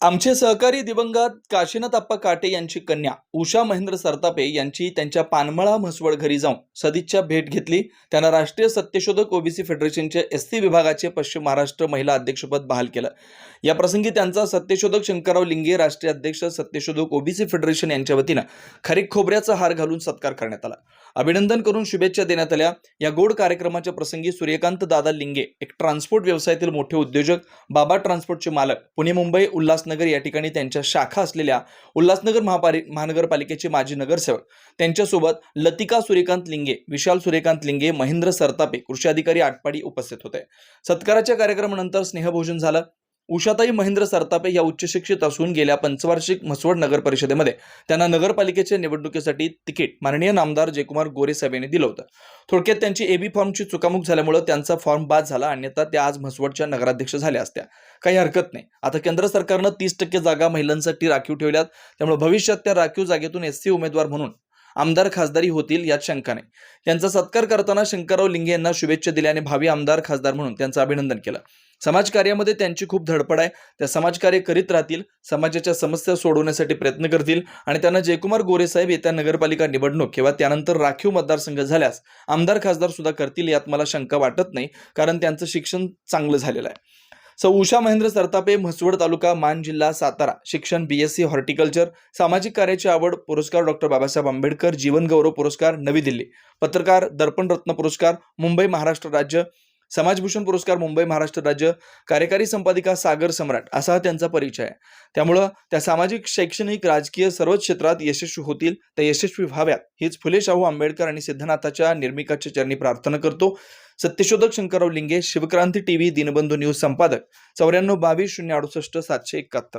आमचे सहकारी दिवंगत काशीनाथ आप्पा काटे यांची कन्या उषा महेंद्र सरतापे यांची त्यांच्या पानमळा म्हसवड घरी जाऊन सदिच्छा भेट घेतली. त्यांना राष्ट्रीय सत्यशोधक ओबीसी फेडरेशनचे एस सी विभागाचे पश्चिम महाराष्ट्र महिला अध्यक्षपद बहाल केलं. या प्रसंगी त्यांचा सत्यशोधक शंकरराव लिंगे राष्ट्रीय अध्यक्ष सत्यशोधक ओबीसी फेडरेशन यांच्या वतीनं खारीक खोबऱ्याचा हार घालून सत्कार करण्यात आला. अभिनंदन करून शुभेच्छा देण्यात आल्या. या गोड कार्यक्रमाच्या प्रसंगी सूर्यकांत दादा लिंगे एक ट्रान्सपोर्ट व्यवसायातील मोठे उद्योजक बाबा ट्रान्सपोर्टचे मालक पुणे मुंबई उल्हासनगर या ठिकाणी त्यांच्या शाखा असलेल्या उल्हासनगर महापारि महानगरपालिकेचे माजी नगरसेवक. त्यांच्यासोबत लतिका सूर्यकांत लिंगे विशाल सूर्यकांत लिंगे महेंद्र सरतापे कृषी अधिकारी आटपाडी उपस्थित होते. सत्काराच्या कार्यक्रमानंतर स्नेहभोजन झालं. उषाताई महेंद्र सरतापे या उच्चशिक्षित असून गेल्या पंचवार्षिक म्हसवड नगर परिषदेमध्ये त्यांना नगरपालिकेच्या निवडणुकीसाठी तिकीट माननीय नामदार जयकुमार गोरे साहेब यांनी दिलं होतं. थोडक्यात त्यांची एबी फॉर्मची चुकामुक झाल्यामुळे त्यांचा फॉर्म बाद झाला अन्यथा त्या आज म्हसवडच्या नगराध्यक्ष झाल्या असत्या. काही हरकत नाही. आता केंद्र सरकारनं तीस टक्के जागा महिलांसाठी राखीव ठेवल्यात. त्यामुळे भविष्यात त्या राखीव जागेतून एससी उमेदवार म्हणून आमदार खासदारी होतील यात शंका नाही. यांचा सत्कार करताना शंकरराव लिंगे यांना शुभेच्छा दिल्या आणि भावी आमदार खासदार म्हणून त्यांचं अभिनंदन केलं. समाजकार्यामध्ये त्यांची खूप धडपड आहे. त्या समाजकार्य करीत राहतील समाजाच्या समस्या सोडवण्यासाठी प्रयत्न करतील आणि त्यांना जयकुमार गोरेसाहेब येत्या नगरपालिका निवडणूक किंवा त्यानंतर राखीव मतदारसंघ झाल्यास आमदार खासदार सुद्धा करतील यात मला शंका वाटत नाही कारण त्यांचं शिक्षण चांगलं झालेलं आहे. सौ उषा महेंद्र सरतापे म्हसवड तालुका मान जिल्हा सातारा. शिक्षण बी एस सी हॉर्टिकल्चर सामाजिक कार्याची आवड पुरस्कार डॉक्टर बाबासाहेब आंबेडकर जीवन गौरव पुरस्कार नवी दिल्ली. पत्रकार दर्पण रत्न पुरस्कार मुंबई महाराष्ट्र राज्य समाजभूषण पुरस्कार मुंबई महाराष्ट्र राज्य कार्यकारी संपादिका सागर सम्राट असा हा त्यांचा परिचय आहे. त्यामुळं त्या सामाजिक शैक्षणिक राजकीय सर्वच क्षेत्रात यशस्वी होतील त्या यशस्वी व्हाव्यात हीच फुले शाहू आंबेडकर आणि सिद्धनाथाच्या निर्मिकाच्या चरणी प्रार्थना करतो. सत्यशोधक शंकरराव लिंगे शिवक्रांती टीव्ही दिनबंधू न्यूज संपादक चौऱ्याण्णव बावीस शून्य अडुसष्ट सातशे एकाहत्तर.